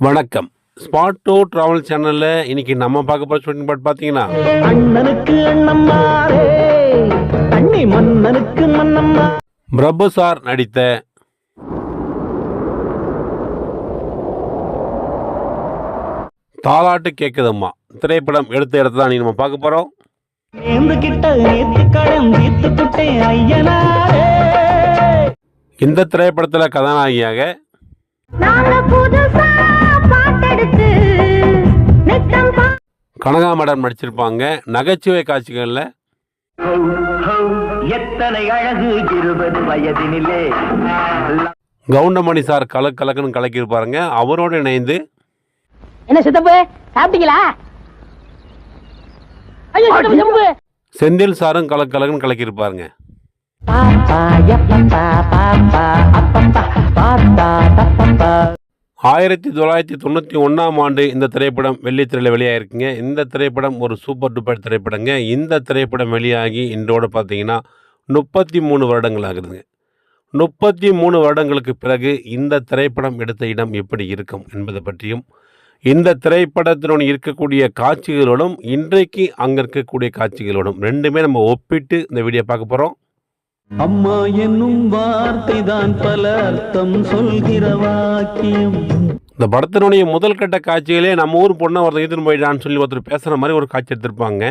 வணக்கம். Spot two travel சேனலில் இன்னைக்கு நம்ம பார்க்க போகிற ஷூட்டிங் பாட் பார்த்தீங்கன்னா அண்ணனுக்கு அண்ணம்மாரே அண்ணி மன்னனுக்கு மன்னம்மா பிரபு சார் நடித்த தாலாட்டு கேட்குதம்மா திரைப்படம் எடுத்த இடத்த தான் நம்ம பார்க்க ஐயனாரே. இந்த திரைப்படத்தில் கதாநாயகியாக கனகாமடம் நடிச்சிருப்பாங்க. நகைச்சுவை காட்சிகளில். எத்தனை அழகு இருபது வயதினிலே. கவுண்டமணி சார் கலக்கு கலக்குன்னு கலக்கியிருப்பாருங்க. அவரோடு இணைந்து. என்ன சித்தப்பு சாப்பிட்டீங்களா? செந்தில் சாரும் கலக்கு கலக்குன்னு கலக்கியிருப்பாருங்க. பாப்பா யப்பப்பா பாப்பா அப்பப்பா பாத்தா தப்பப்பா. ஆயிரத்தி தொள்ளாயிரத்தி தொண்ணூற்றி ஒன்றாம் ஆண்டு இந்த திரைப்படம் வெள்ளித்திரையில் வெளியாகிருக்குங்க இந்த திரைப்படம் ஒரு சூப்பர் டூப்பர் திரைப்படங்க. இந்த திரைப்படம் வெளியாகி இன்றோடு பார்த்தீங்கன்னா முப்பத்தி மூணு வருடங்கள் ஆகுதுங்க. முப்பத்தி மூணு வருடங்களுக்கு பிறகு இந்த திரைப்படம் எடுத்த இடம் எப்படி இருக்கும் என்பதை பற்றியும் இந்த திரைப்படத்தினுடன் இருக்கக்கூடிய காட்சிகளோடும் இன்றைக்கு அங்கே இருக்கக்கூடிய காட்சிகளோடும் ரெண்டுமே நம்ம ஒப்பிட்டு இந்த வீடியோ பார்க்க போகிறோம் அம்மா என்னும் வார்த்தை தான் பல அர்த்தம் சொல்கிற வாக்கியம். இந்த படத்தினுடைய முதல் கட்ட காட்சிகளே நம்ம ஊர் பொண்ணை ஒருத்தர் எடுத்துன்னு போயிட்டான்னு சொல்லி ஒருத்தர் பேசுகிற மாதிரி ஒரு காட்சி எடுத்திருப்பாங்க.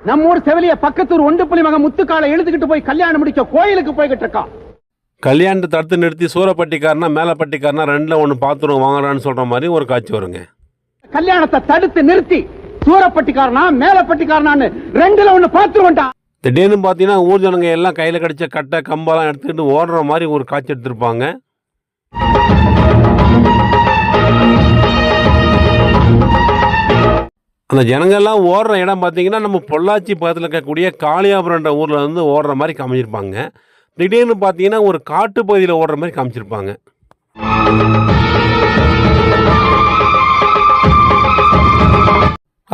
நம்ம ஊர் செவிலிய பக்கத்தூர் ஒண்டு புலி மகன் முத்துக்காலை எழுதுகிட்டு போய் கல்யாணம் முடிக்க கோயிலுக்கு போய்கிட்டு இருக்கான். கல்யாணத்தை தடுத்து நிறுத்தி சூரப்பட்டிக்காரனா மேலப்பட்டிக்காரனா ரெண்டில் ஒன்று பாத்ரூம் வாங்கலான்னு சொல்கிற மாதிரி ஒரு காட்சி வருங்க. கல்யாணத்தை தடுத்து நிறுத்தி சூரப்பட்டிக்காரனா மேலப்பட்டிக்காரனான்னு ரெண்டுல ஒண்ணு பாத்துருவன்டா திடீர்னு பார்த்தீங்கன்னா ஊர் ஜனங்க எல்லாம் கையில் கிடச்ச கட்டை கம்பெல்லாம் எடுத்துக்கிட்டு ஓடுற மாதிரி ஒரு காட்சி எடுத்திருப்பாங்க. அந்த ஜனங்கள்லாம் ஓடுற இடம் பார்த்தீங்கன்னா நம்ம பொள்ளாச்சி பக்கத்தில் இருக்கக்கூடிய காளியாபுரன்ற ஊரில் வந்து ஓடுற மாதிரி காமிச்சிருப்பாங்க. திடீர்னு பார்த்தீங்கன்னா ஒரு காட்டு பகுதியில் ஓடுற மாதிரி காமிச்சிருப்பாங்க.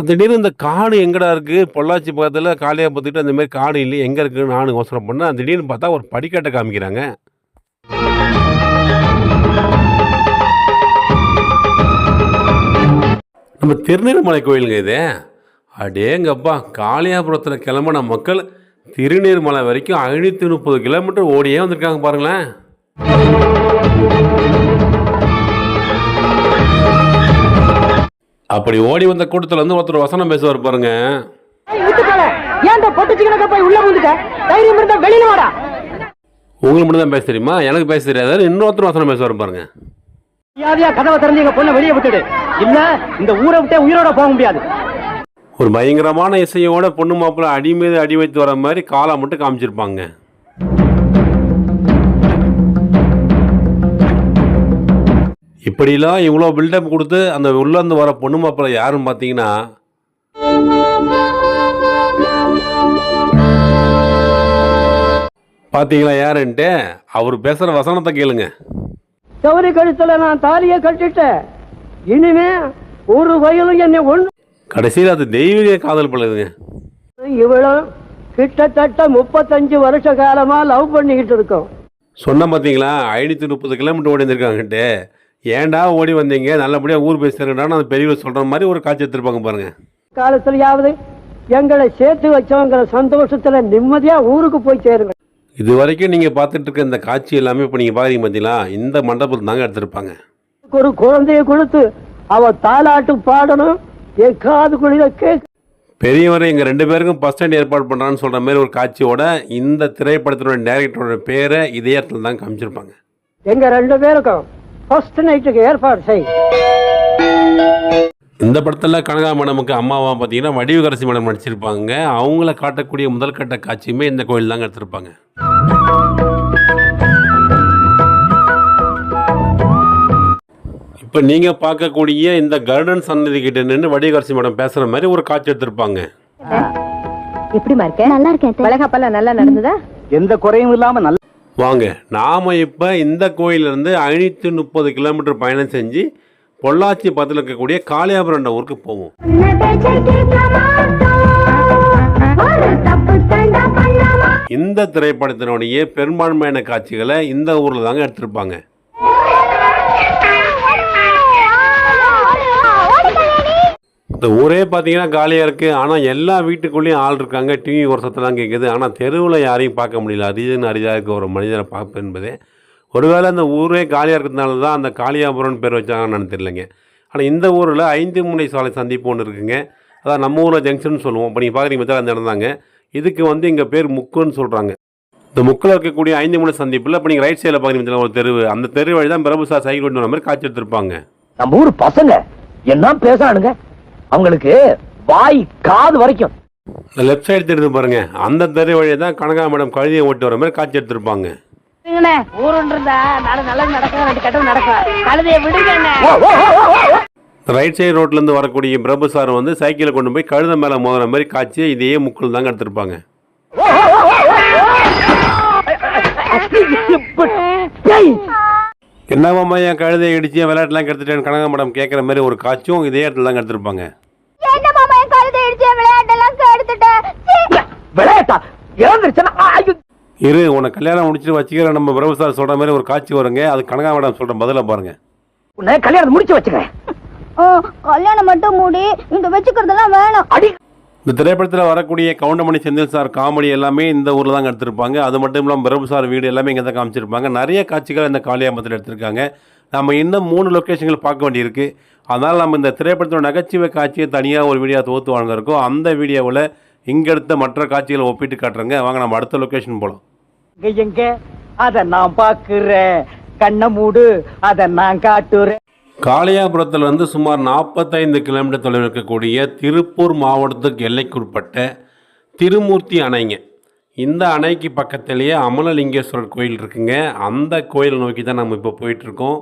திடீர்னு இந்த காடு எங்கடா இருக்குது பொள்ளாச்சி பக்கத்தில் காளியாக பார்த்துக்கிட்டு அந்த மாதிரி காடு இல்லை எங்கே இருக்குன்னு நானும் யோசனை பண்ணேன். திடீர்னு பார்த்தா ஒரு படிக்கட்டை காமிக்கிறாங்க. நம்ம திருநீர்மலை கோயிலுங்க இது. அடேங்கப்பா காளியாபுரத்தில் கிளம்பின மக்கள் திருநீர்மலை வரைக்கும் ஐநூற்றி முப்பது கிலோமீட்டர் ஓடியே வந்திருக்காங்க பாருங்களேன். அப்படி ஓடி வந்த கூட்டத்தில் வந்து ஒருத்தர் வசனம் பேசுவார் பாருங்க. இருந்தா உங்களுக்கு மட்டும் தான் பேச தெரியுமா? எனக்கு பேச தெரியாது. இன்னொருத்தர் வசனம் பேசுவார் பாருங்க. கதவை திறந்து எங்க பொண்ணை வெளியே விட்டுடு. இல்ல இந்த ஊரை விட்டே உயிரோட போக முடியாது. ஒரு பயங்கரமான இசையோட பொண்ணு மாப்பிள்ளை அடி மீது அடி வைத்து வர மாதிரி காலை மட்டும் காமிச்சிருப்பாங்க. இப்படிலாம் இவ்வளோ பில்டப் கொடுத்து அந்த உள்ளேருந்து வர பொண்ணு மாப்பிள்ளை யாருன்னு பார்த்தீங்கன்னா பார்த்தீங்களா யாருன்ட்டு? அவர் பேசுகிற வசனத்தை கேளுங்க. சௌரி கழுத்துல நான் தாலிய கட்டிட்டேன். இனிமே ஒரு வயலும் என்னை ஒண்ணு கடைசியில் அது தெய்வீக காதல் பழுதுங்க இவ்வளவு கிட்டத்தட்ட முப்பத்தஞ்சு வருஷ காலமா லவ் பண்ணிக்கிட்டு இருக்கோம். சொன்ன பார்த்தீங்களா? ஐநூற்றி முப்பது கிலோமீட்டர் ஓடி ஏன்டா ஓடி வந்தீங்க? நல்லபடியாக ஊர் பேசுகிறேன்டான்னு அந்த பெரியவர் சொல்கிற மாதிரி ஒரு காட்சி எடுத்திருப்பாங்க பாருங்க. காலத்துலயாவது எங்களை சேர்த்து வச்சவங்கிற சந்தோஷத்துல நிம்மதியா ஊருக்கு போய் சேருங்க இது வரைக்கும் நீங்கள் பார்த்துட்டு இருக்க இந்த காட்சி எல்லாமே இப்போ நீங்கள் பார்க்குறீங்க பார்த்தீங்களா இந்த மண்டபத்தில் தாங்க எடுத்திருப்பாங்க. ஒரு குழந்தைய கொடுத்து அவ தாலாட்டு பாடணும் என் காது குழியில கேட்க பெரியவர் எங்கள் ரெண்டு பேருக்கும் ஃபஸ்ட் ஸ்டாண்ட் ஏற்பாடு பண்ணுறான்னு சொல்கிற மாதிரி ஒரு காட்சியோட இந்த திரைப்படத்தினோட டேரக்டரோட பேரை இதே இடத்துல தான் காமிச்சிருப்பாங்க. எங்க ரெண்டு பேருக்கும் ஃபர்ஸ்ட் நைட்டுக்கு ஏற்பாடு செய். இந்த படத்தில் கனகா மேடமுக்கு அம்மாவா பார்த்தீங்கன்னா வடிவுகரசி மேடம் நடிச்சிருப்பாங்க. அவங்கள காட்டக்கூடிய முதல் கட்ட காட்சியுமே இந்த கோயில் தாங்க எடுத்திருப்பாங்க. இப்போ நீங்கள் பார்க்கக்கூடிய இந்த கருடன் சன்னதி கிட்ட நின்று வடிவகரசி மேடம் பேசுகிற மாதிரி ஒரு காட்சி எடுத்திருப்பாங்க. எப்படிமா இருக்க? நல்லா இருக்கேன் நல்லா நடந்ததா? எந்த குறையும் இல்லாம நல்ல வாங்க. நாம் இப்போ இந்த கோயிலேருந்து ஐநூற்றி முப்பது கிலோமீட்டர் பயணம் செஞ்சு பொள்ளாச்சி பக்கத்தில் இருக்கக்கூடிய காளியாபுரண்ட ஊருக்கு போவோம். இந்த திரைப்படத்தினுடைய பெரும்பான்மையான காட்சிகளை இந்த ஊரில் தாங்க எடுத்திருப்பாங்க இந்த ஊரே பார்த்தீங்கன்னா காலியாக இருக்குது ஆனால் எல்லா வீட்டுக்குள்ளேயும் ஆள் இருக்காங்க. டிவி ஒரு சத்தம் கேட்குது ஆனால் தெருவில் யாரையும் பார்க்க முடியல. அரிதுன்னு அரிதாக இருக்க ஒரு மனிதனை பார்ப்பேன் என்பதே. ஒருவேளை அந்த ஊரே காலியாக இருக்கிறதுனால தான் அந்த காளியாபுரம்னு பேர் வச்சாங்கன்னு தெரியலங்க. ஆனால் இந்த ஊரில் ஐந்து முனை சாலை சந்திப்பு ஒன்று இருக்குங்க. அதான் நம்ம ஊரில் ஜங்ஷன் சொல்லுவோம். இப்போ நீங்கள் பார்க்குறீங்க பார்த்தா அந்த இடம் தாங்க இதுக்கு வந்து இங்கே பேர் முக்குன்னு சொல்கிறாங்க இந்த முக்கில் இருக்கக்கூடிய ஐந்து முனை சந்திப்பில் இப்போ நீங்கள் ரைட் சைடில் பார்க்குறீங்க ஒரு தெருவு அந்த தெரு வழி தான் பிரபு சார் சைக்கிள் கொண்டு வர மாதிரி காய்ச்சி எடுத்திருப்பாங்க. நம்ம ஊர் பசங்க. என்ன பேசுறானுங்க. அவங்களுக்கு வாய் காது வரைக்கும். இந்த லெஃப்ட் சைடு தெரியுது பாருங்க. அந்த தெரு வழியை தான் கனகா மேடம் கழுதியை ஓட்டி வர மாதிரி காட்சி எடுத்திருப்பாங்க. ரைட் சைடு ரோட்லேருந்து வரக்கூடிய பிரபு சார் வந்து சைக்கிளை கொண்டு போய் கழுத மேலே மோதுற மாதிரி காட்சியை இதே முக்கில் தாங்க எடுத்திருப்பாங்க. என்னவாம்மா என் கழுதையை இடிச்சு விளையாட்டுலாம் கெடுத்துட்டேன்னு கனகா மேடம் கேட்குற மாதிரி ஒரு காட்சியும் இதே இடத்துல கழுதை கெடுத்துட்டேன் இறந்துருச்சுன்னா ஐயோ! இரு உன்னை கல்யாணம் முடிச்சுட்டு வச்சுக்கிற நம்ம பிரபு சார் சொல்கிற மாதிரி ஒரு காட்சி வருங்க. அது கனகா மேடம் சொல்கிற பதில பாருங்க. உன்னை கல்யாணம் முடிச்சு வச்சுக்கிறேன். கல்யாணம் மட்டும் மூடி இந்த வச்சுக்கிறதெல்லாம் வேணாம். அடி! இந்த திரைப்படத்தில் வரக்கூடிய கவுண்டமணி செந்தில் சார் காமெடி எல்லாமே இந்த ஊரில் தாங்க எடுத்திருப்பாங்க. அது மட்டும் இல்லாமல் பிரபு சார் வீடு எல்லாமே இங்கே தான் காமிச்சிருப்பாங்க. நிறைய காட்சிகள் இந்த காளியாம்பத்தில் எடுத்திருக்காங்க. நம்ம இன்னும் மூணு லொக்கேஷன்கள் பார்க்க வேண்டியிருக்கு. அதனால் நம்ம இந்த திரைப்படத்தோட நகைச்சுவை காட்சியை தனியாக ஒரு வீடியோ தோற்று வழங்கிருக்கோம் அந்த வீடியோவில் இங்கே எடுத்த மற்ற காட்சிகளை ஒப்பிட்டு காட்டுறேங்க. வாங்க நம்ம அடுத்த லொக்கேஷன் போகலாம் எங்க? அதை நான் பார்க்குறேன். கண்ணை மூடு அதை நான் காட்டுறேன். காளியாபுரத்தில் வந்து சுமார் நாற்பத்தைந்து கிலோமீட்டர் தொலைவில் இருக்கக்கூடிய திருப்பூர் மாவட்டத்துக்கு எல்லைக்குட்பட்ட திருமூர்த்தி அணைங்க. இந்த அணைக்கு பக்கத்திலேயே அமலலிங்கேஸ்வரர் கோயில் இருக்குங்க. அந்த கோயில் நோக்கி தான் நம்ம இப்போ போயிட்டுருக்கோம்.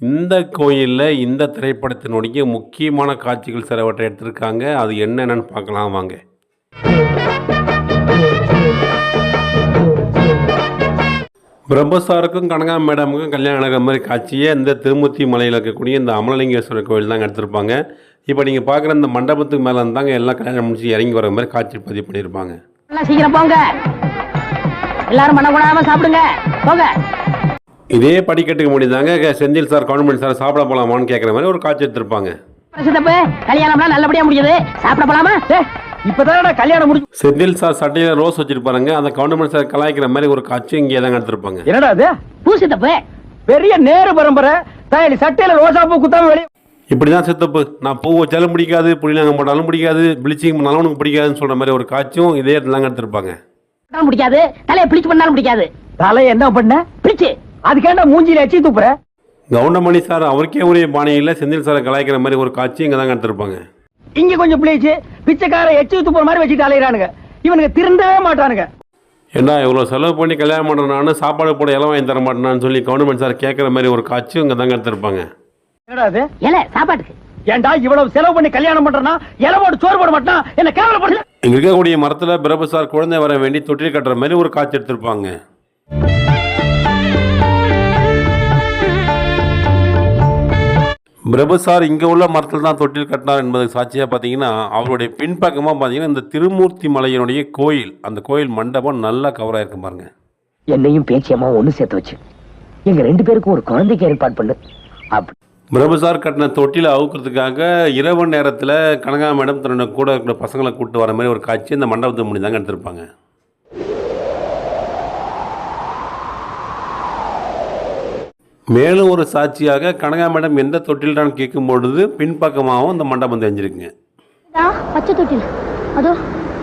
இந்த கோயிலில் இந்த திரைப்படத்தினுடைய முக்கியமான காட்சிகள் சிலவற்றை எடுத்திருக்காங்க. அது என்னென்னு பார்க்கலாம் வாங்க. பிரம்மசாருக்கும் கனகா மேடமுக்கும் கல்யாணம் நடக்கிற மாதிரி காட்சியை இந்த திருமூர்த்தி மலையில் இருக்கக்கூடிய இந்த அமலலிங்கேஸ்வரர் கோயில் தாங்க எடுத்திருப்பாங்க. இப்போ நீங்கள் பார்க்குற இந்த மண்டபத்துக்கு மேலே இருந்தாங்க எல்லாம் கல்யாணம் முடிச்சு இறங்கி வர மாதிரி காட்சி பதிவு பண்ணியிருப்பாங்க. சீக்கிரம் போங்க. எல்லாரும் கூடாம சாப்பிடுங்க. போங்க. இதே படிக்கட்டுக்கு முடிந்தாங்க. செந்தில் சார் கவர்மெண்ட் சார் சாப்பிட போகலாமான்னு கேட்குற மாதிரி ஒரு காட்சி எடுத்திருப்பாங்க. கல்யாணம்லாம் நல்லபடியா முடிஞ்சது. சாப்பிட போலாமா? இப்பதான் கல்யாணம் முடிச்சு செந்தில் சார் சட்டையில் ரோஸ் வச்சிருப்பாருங்க அந்த கவர்மெண்ட் சார் கலாய்க்கிற மாதிரி ஒரு காட்சி இங்கே தாங்க எடுத்திருப்பாங்க. என்னடா அது? பூ சித்தப்பு பெரிய நேரு பரம்பரை. தாயலி சட்டையில ரோசா பூ குத்தாம வெளியே இப்படி தான் சித்தப்பு. நான் பூ வச்சாலும் பிடிக்காது புளிநாங்க போட்டாலும் பிடிக்காது ப்ளீச்சிங் பண்ணாலும் உனக்கு பிடிக்காதுன்னு சொல்கிற மாதிரி ஒரு காட்சியும் இதே இடத்துல தாங்க எடுத்திருப்பாங்க. பிடிக்காது தலையை பிடிச்சு பண்ணாலும் பிடிக்காது. தலை என்ன பண்ண? பிடிச்சு அதுக்கேண்டா மூஞ்சில எச்சி துப்புற கவுண்டமணி சார் அவருக்கே உரிய பாணியில் செந்தில் சாரை கலாய்க்கிற மாதிரி ஒரு காட்சி இங்கே தாங்க எடுத்திருப்பாங்க. இங்க கொஞ்சம் பிளீச்சு பிச்சைக்கார எச்சி துப்புற மாதிரி வச்சுட்டு அலையிறானுங்க. இவனுக்கு திருந்தவே மாட்டானுங்க. ஏண்டா இவ்வளோ செலவு பண்ணி கல்யாணம் பண்ணுறான்னு சாப்பாடு போட இலம் வாங்கி தர மாட்டேனான்னு சொல்லி கவர்மெண்ட் சார் கேட்குற மாதிரி ஒரு காட்சி இங்கே தாங்க எடுத்திருப்பாங்க. என்னடா அது? ஏல சாப்பாட்டுக்கு. ஏன்டா இவ்வளவு செலவு பண்ணி கல்யாணம் பண்றனா இலை போட்டு சோறு போட மாட்டான்? என்ன கேவலப்படுது இங்கே இருக்கக்கூடிய மரத்தில் பிரபு சார் குழந்தை வர வேண்டி தொட்டில் கட்டுற மாதிரி ஒரு காட்சி எடுத்திருப்பாங்க. பிரபு சார் இங்கே உள்ள மரத்தில் தான் தொட்டில் கட்டினார் என்பதுக்கு சாட்சியாக பார்த்தீங்கன்னா அவருடைய பின்பக்கமாக பார்த்தீங்கன்னா இந்த திருமூர்த்தி மலையினுடைய கோயில் அந்த கோயில் மண்டபம் நல்லா கவராக இருக்கு பாருங்க. என்னையும் பேச்சியம்மா ஒண்ணு சேர்த்து வச்சு. எங்க ரெண்டு பேருக்கும் ஒரு குழந்தைக்கு ஏற்பாடு பண்ணு. அப்படி பிரபு சார் கட்டின தொட்டில அவுக்கிறதுக்காக இரவு நேரத்தில் கனகா மேடம் தன்னோட கூட இருக்கிற பசங்களை கூப்பிட்டு வர மாதிரி ஒரு காட்சி இந்த மண்டபத்துக்கு முன்னாடி தாங்க எடுத்திருப்பாங்க. மேலும் ஒரு சாட்சியாக கனகா மேடம் எந்த தொட்டில்டான்னு கேட்கும் பொழுது பின்பக்கமாகவும் இந்த மண்டபம் தெரிஞ்சிருக்குங்க பச்சை தொட்டில். அதோ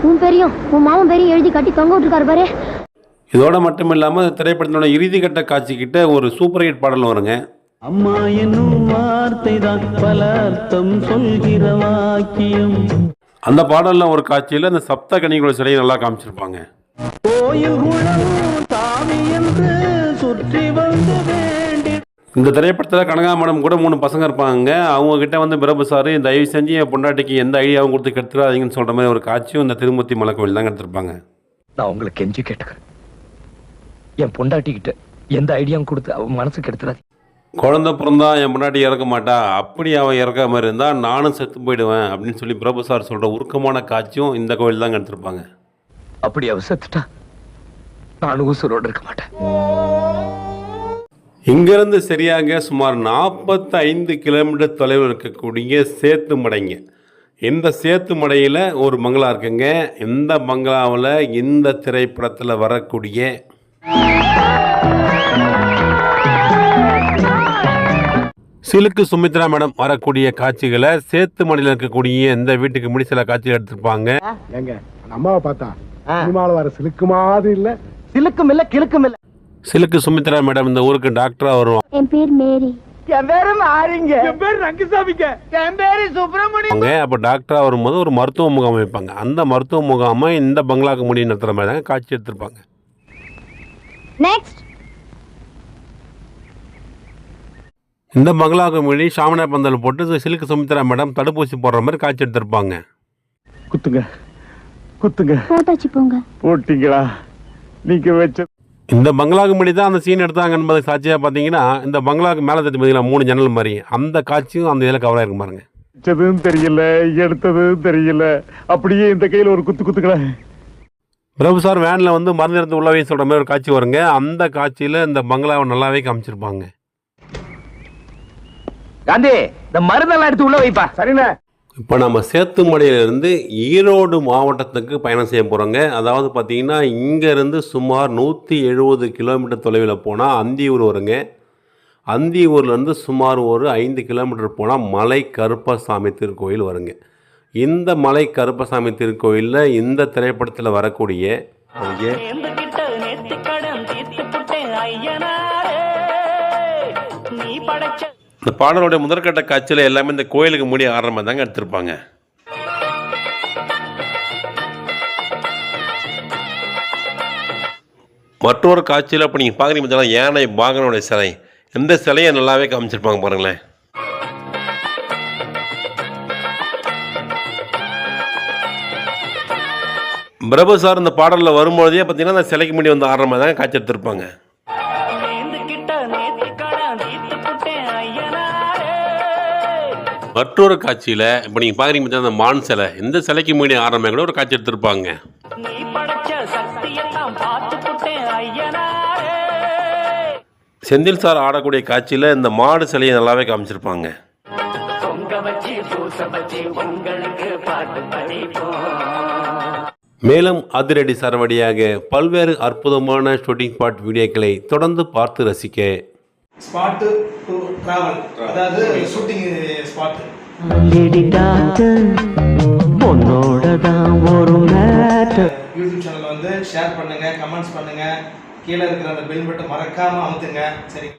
உன் பேரையும் உன் மாமன் பேரையும் எழுதி கட்டி தொங்க விட்டுருக்காரு பாரு. இதோட மட்டும் இல்லாமல் திரைப்படத்தோட இறுதி கட்ட காட்சி கிட்ட ஒரு சூப்பர் ஹிட் பாடல் வருங்க. அம்மா என்னும் வார்த்தை தான் பல அர்த்தம் சொல்கிற வாக்கியம். அந்த பாடலில் ஒரு காட்சியில் அந்த சப்த கனிகளோட சிலையை நல்லா காமிச்சிருப்பாங்க. கோயில் குளம் சாமி என்று இந்த திரைப்படத்தில் கனகாமடம் கூட மூணு பசங்க இருப்பாங்க. அவங்க கிட்ட வந்து பிரபு சார் தயவு செஞ்சு என் பொண்டாட்டிக்கு எந்த ஐடியாவும் கொடுத்து கெடுத்துடாதீங்கன்னு சொல்கிற மாதிரி ஒரு காட்சியும் இந்த திருமூர்த்தி மலை கோயில் தான் எடுத்திருப்பாங்க. நான் உங்களுக்கு கெஞ்சி கேட்டுக்கிறேன். என் பொண்டாட்டி கிட்ட எந்த ஐடியாவும் கொடுத்து அவ மனசுக்கு எடுத்துடாது குழந்தை பிறந்தா என் பொண்டாட்டி இறக்க மாட்டா. அப்படி அவன் இறக்க மாதிரி இருந்தால் நானும் செத்து போயிடுவேன் அப்படின்னு சொல்லி பிரபு சார் சொல்கிற உருக்கமான காட்சியும் இந்த கோயில் தாங்க எடுத்திருப்பாங்க. அப்படி அவ செத்துட்டா நானும் உசுரோடு இருக்க மாட்டேன். இங்கிருந்து சரியாக சுமார் 45 கிலோமீட்டர் தொலைவில் இருக்கக்கூடிய சேத்து மடைங்க. இந்த சேத்து மடையில் ஒரு பங்களா இருக்குங்க. இந்த பங்களாவில் இந்த திரைப்படத்தில் வரக்கூடிய சிலுக்கு சுமித்ரா மேடம் வரக்கூடிய காட்சிகளை சேத்து மடையில் இருக்கக்கூடிய இந்த வீட்டுக்கு முடி சில காட்சிகள் எடுத்திருப்பாங்க. எங்க அம்மாவை பார்த்தா சினிமாவில் வர சிலுக்கு மாதிரி இல்ல. சிலுக்கும் இல்ல கிழக்கும் இல்ல. சிலுக்கு சுமித்ரா மேடம் இந்த ஊருக்கு டாக்டராக வருவாங்க என் பேர் மேரி. என் பேரு மாறிங்க என் பேரு ரங்கசாமிங்க. என் பேரு சுப்பிரமணியம் அப்போ டாக்டராக வரும்போது ஒரு மருத்துவ முகாம் வைப்பாங்க. அந்த மருத்துவ முகாமை இந்த பங்களாக்கு முடி நடத்துகிற மாதிரி தாங்க காட்சி எடுத்திருப்பாங்க. நெக்ஸ்ட் இந்த பங்களாவுக்கு முன்னாடி சாமனா பந்தல் போட்டு சிலுக்கு சுமித்ரா மேடம் தடுப்பூசி போடுற மாதிரி காட்சி எடுத்திருப்பாங்க. குத்துங்க. குத்துங்க. போட்டாச்சு போங்க. போட்டீங்களா? நீங்க வச்ச இந்த பங்களாவுக்கு முன்னாடி தான் அந்த சீன் எடுத்தாங்க என்பது சாட்சியாக பார்த்தீங்கன்னா இந்த பங்களாவுக்கு மேலே தட்டி பார்த்தீங்களா மூணு ஜன்னல் மாதிரி. அந்த காட்சியும் அந்த இதில் கவர் ஆயிருக்கும் பாருங்க. வச்சதும் தெரியல எடுத்ததும் தெரியல. அப்படியே இந்த கையில ஒரு குத்து குத்துங்களேன் பிரபு சார் வேனில் வந்து மருந்து எடுத்து உள்ளவே சொல்கிற மாதிரி ஒரு காட்சி வருங்க. அந்த காட்சியில் இந்த பங்களாவை நல்லாவே காமிச்சிருப்பாங்க. காந்தி இந்த மருந்தெல்லாம் எடுத்து உள்ள வைப்பா. சரிண்ணே. இப்போ நம்ம சேத்துமலையிலேருந்து ஈரோடு மாவட்டத்துக்கு பயணம் செய்ய போகிறோங்க அதாவது பார்த்தீங்கன்னா இங்கேருந்து சுமார் நூற்றி எழுபது கிலோமீட்டர் தொலைவில் போனால் அந்தியூர் வருங்க. அந்தியூர்லேருந்து சுமார் ஒரு ஐந்து கிலோமீட்டர் போனால் மலை கருப்பசாமி திருக்கோயில் வருங்க. இந்த மலை கருப்பசாமி திருக்கோயிலில் இந்த திரைப்படத்தில் வரக்கூடிய அங்கே நீ படைச்ச இந்த பாடலுடைய முதற்கட்ட காட்சியில் எல்லாமே இந்த கோயிலுக்கு முடி ஆடுற மாதிரி தாங்க எடுத்திருப்பாங்க. மற்றொரு காட்சியில் இப்போ நீங்கள் பார்க்குறீங்க பார்த்தீங்கன்னா யானை பாகனுடைய சிலை. இந்த சிலையை நல்லாவே காமிச்சிருப்பாங்க பாருங்களேன். பிரபு சார் இந்த பாடலில் வரும்போதே பார்த்தீங்கன்னா அந்த சிலைக்கு முன்னாடி வந்து ஆடுற மாதிரி தாங்க காட்சி எடுத்திருப்பாங்க. மற்றொரு காட்சியில் இப்போ நீங்கள் பார்க்குறீங்க அந்த மான் சிலை. இந்த சிலைக்கு முன்னாடி ஆரம்பி கூட ஒரு காட்சி எடுத்திருப்பாங்க? செந்தில் சார் ஆடக்கூடிய காட்சியில் இந்த மாடு சிலையை நல்லாவே காமிச்சிருப்பாங்க. மேலும் அதிரடி சரவடியாக பல்வேறு அற்புதமான ஷூட்டிங் ஸ்பாட் வீடியோக்களை தொடர்ந்து பார்த்து ரசிக்க. ஸ்பாட்டு டு ட்ராவல் அதாவது ஷூட்டிங் ஸ்பாட்டு லேடி டாக்டர் பொண்ணோட தான் ஒரு மேட்டர் யூடியூப் சேனல் வந்து ஷேர் பண்ணுங்க கமெண்ட்ஸ் பண்ணுங்க. கீழே இருக்கிற அந்த பெல் பட்டன் மறக்காம அமுத்துங்க. சரி.